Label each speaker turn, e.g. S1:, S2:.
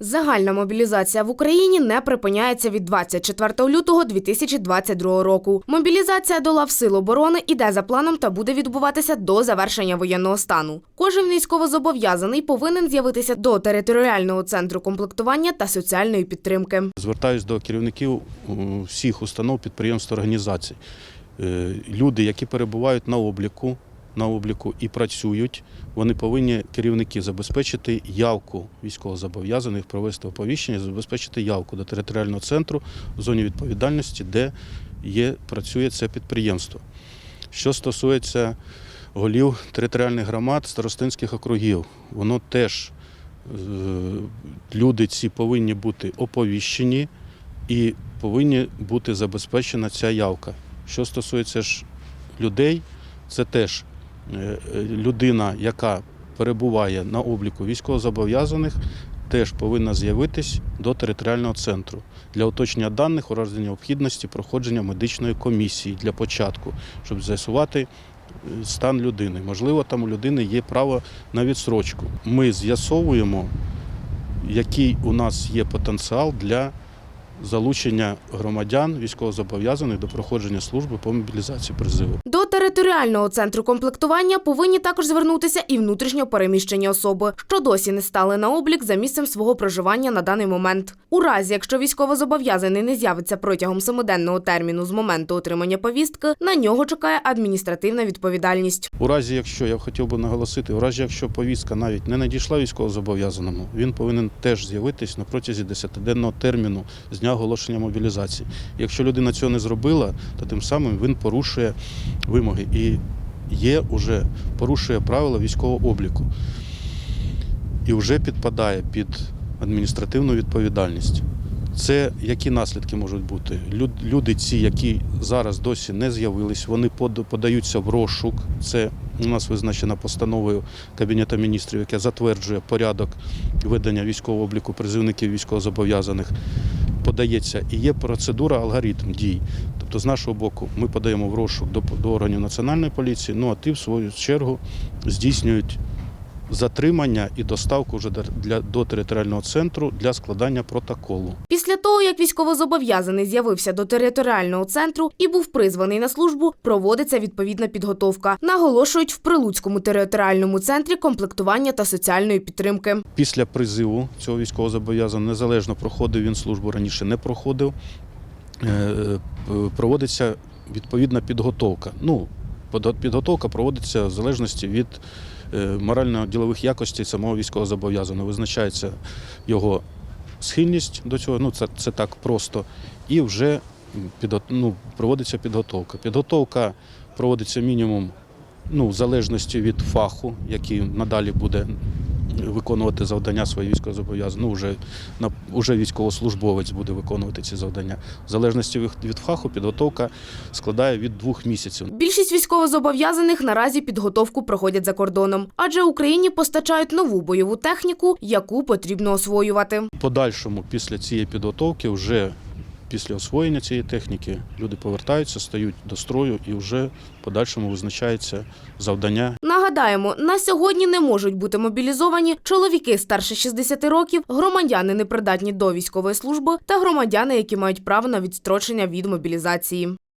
S1: Загальна мобілізація в Україні не припиняється від 24 лютого 2022 року. Мобілізація до лав сил оборони іде за планом та буде відбуватися до завершення воєнного стану. Кожен військовозобов'язаний повинен з'явитися до територіального центру комплектування та соціальної підтримки.
S2: Звертаюсь до керівників всіх установ, підприємств, організацій. Е, Люди, які перебувають на обліку, на обліку і працюють, вони повинні керівники забезпечити явку військовозобов'язаних, провести оповіщення, забезпечити явку до територіального центру в зоні відповідальності, де є, працює це підприємство. Що стосується голів територіальних громад, старостинських округів, воно теж е, люди ці повинні бути оповіщені і повинні бути забезпечена ця явка. Що стосується ж людей, це теж людина, яка перебуває на обліку військовозобов'язаних, теж повинна з'явитись до територіального центру для уточнення даних у разі необхідності проходження медичної комісії для початку, щоб з'ясувати е, стан людини. Можливо, там у людини є право на відсрочку. Ми з'ясовуємо, який у нас є потенціал для залучення громадян військовозобов'язаних до проходження служби по мобілізації призиву.
S1: До територіального центру комплектування повинні також звернутися і внутрішньо переміщені особи, що досі не стали на облік за місцем свого проживання на даний момент. У разі, якщо військовозобов'язаний не з'явиться протягом семиденного терміну з моменту отримання повістки, на нього чекає адміністративна відповідальність.
S2: У разі, якщо я хотів би наголосити, у разі, якщо повістка навіть не надійшла військовозобов'язаному, він повинен теж з'явитись на протязі 10-денного терміну з дня оголошення мобілізації. Якщо людина цього не зробила, то тим самим він порушує вимоги і є уже порушує правила військового обліку і вже підпадає під адміністративну відповідальність. Це які наслідки можуть бути? Люди, ці, які зараз досі не з'явились, вони подаються в розшук. Це у нас визначена постановою Кабінету міністрів, яке затверджує порядок ведення військового обліку призивників військовозобов'язаних. Подається і є процедура, алгоритм дій. Тобто, з нашого боку, ми подаємо в розшук до, до органів національної поліції. Ну а ті, в свою чергу, здійснюють затримання і доставку вже для до територіального центру для складання протоколу.
S1: Після того, як військовозобов'язаний з'явився до територіального центру і був призваний на службу, проводиться відповідна підготовка. Наголошують в Прилуцькому територіальному центрі комплектування та соціальної підтримки.
S2: Після призиву цього військовозобов'язаного, незалежно проходив він службу раніше не проходив, е, проводиться відповідна підготовка. Ну, підготовка проводиться в залежності від е, морально-ділових якостей самого військовозобов'язаного. Визначається його схильність до цього, ну це, це так просто, і вже під, ну, проводиться підготовка. Підготовка проводиться мінімум ну, в залежності від фаху, який надалі буде виконувати завдання свої військовозобов'язані. Ну, вже, на, вже військовослужбовець буде виконувати ці завдання. В залежності від, від фаху підготовка складає від двох місяців.
S1: Більшість військовозобов'язаних наразі підготовку проходять за кордоном, адже Україні постачають нову бойову техніку, яку потрібно освоювати.
S2: Подальшому, після цієї підготовки, вже після освоєння цієї техніки, люди повертаються, стають до строю і вже в подальшому визначається завдання
S1: Нагадаємо, на сьогодні не можуть бути мобілізовані чоловіки старше 60 років, громадяни непридатні до військової служби та громадяни, які мають право на відстрочення від мобілізації.